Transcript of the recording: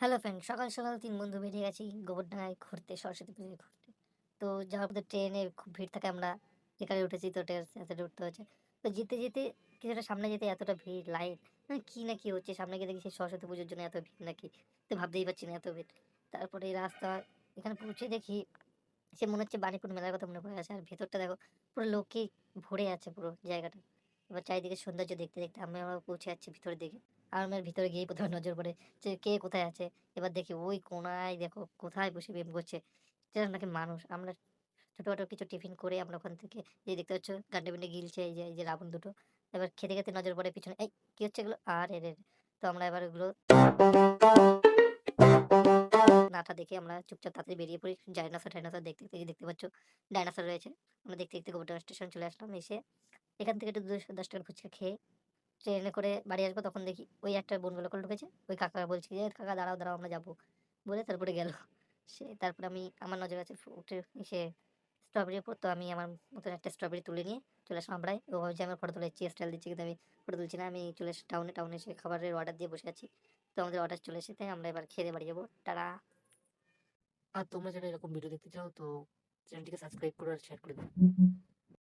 Hello friend সকাল সকাল তিন বন্ধু বেরিয়ে গেছি গোবরডাঙ্গায় ঘুরতে, সরস্বতী পুজোয় ঘুরতে। তো যাওয়ার পথে ট্রেনে খুব ভিড় থাকে আমরা, যেখানে উঠেছি তো ট্রেন এতটা উঠতে হচ্ছে। তো যেতে যেতে কিছুটা সামনে যেতে এতটা ভিড়, লাইন মানে কী না কী হচ্ছে, সামনে গিয়ে দেখি সরস্বতী পুজোর জন্য এত ভিড় নাকি? তো ভাবতেই পারছি না এত ভিড়। তারপরে রাস্তা, এখানে পৌঁছে দেখি সে মনে হচ্ছে বাণীপুর মেলার কথা মনে পড়ে আছে। আর ভেতরটা দেখো, পুরো লোকে ভরে আছে পুরো জায়গাটা। এবার চারিদিকে সৌন্দর্য দেখতে দেখতে আমি আমরা পৌঁছে যাচ্ছি ভিতরের দিকে। আর আমার ভিতরে গিয়ে প্রথমে নজর পড়ে যে কে কোথায় আছে। এবার দেখি ওই কোনায় দেখো কোথায় বসে প্রেম করছে। সেটা নাকি মানুষ। আমরা ছোটোখাটো কিছু টিফিন করে আমরা ওখান থেকে যে দেখতে পাচ্ছ গান্ডে বিন্ডে গিলছে এই যে এই যে রাবণ দুটো। এবার খেতে খেতে নজর পড়ে পিছনে। এই, কি হচ্ছে এগুলো? আর এর। তো আমরা এবার এগুলো নাটা দেখে আমরা চুপচাপ তাড়াতাড়ি বেরিয়ে পড়ি। ডাইনোসর ডাইনোসর দেখতে দেখতে দেখতে পাচ্ছ ডাইনোসর রয়েছে। আমরা দেখতে দেখতে গোবরডাঙ্গা স্টেশন চলে আসলাম এসে। এখান থেকে একটু দুশো দশ টাকার ফুচকা খেয়ে ট্রেনে করে বাড়ি আসব তখন দেখি ওই একটা বনগুলো করে ঢুকেছে। ওই কাকা বলছে যে কাকা দাঁড়াও দাঁড়াও, আমরা যাব। বলে তারপরে গেল। সে তারপরে আমি, আমার নজর আছে উঠে এসে স্ট্রবেরির উপর। তো আমি আমার মতন একটা স্ট্রবেরি তুলে নিয়ে চলে আসলাম আমরাই ও ভাবছে আমার ফটো তুলে স্টাইল দিচ্ছি কিন্তু আমি ফটো তুলছি না। আমি চলে এসে টাউনে টাউনে এসে খাবারের অর্ডার দিয়ে বসে আছি। তো আমাদের অর্ডার চলে এসেছে, আমরা এবার খেয়ে বাড়ি যাব। তারা আর তোমরা যারা এরকম ভিডিও দেখতে চাও তো চ্যানেলটিকে সাবস্ক্রাইব করো আর শেয়ার করে দাও।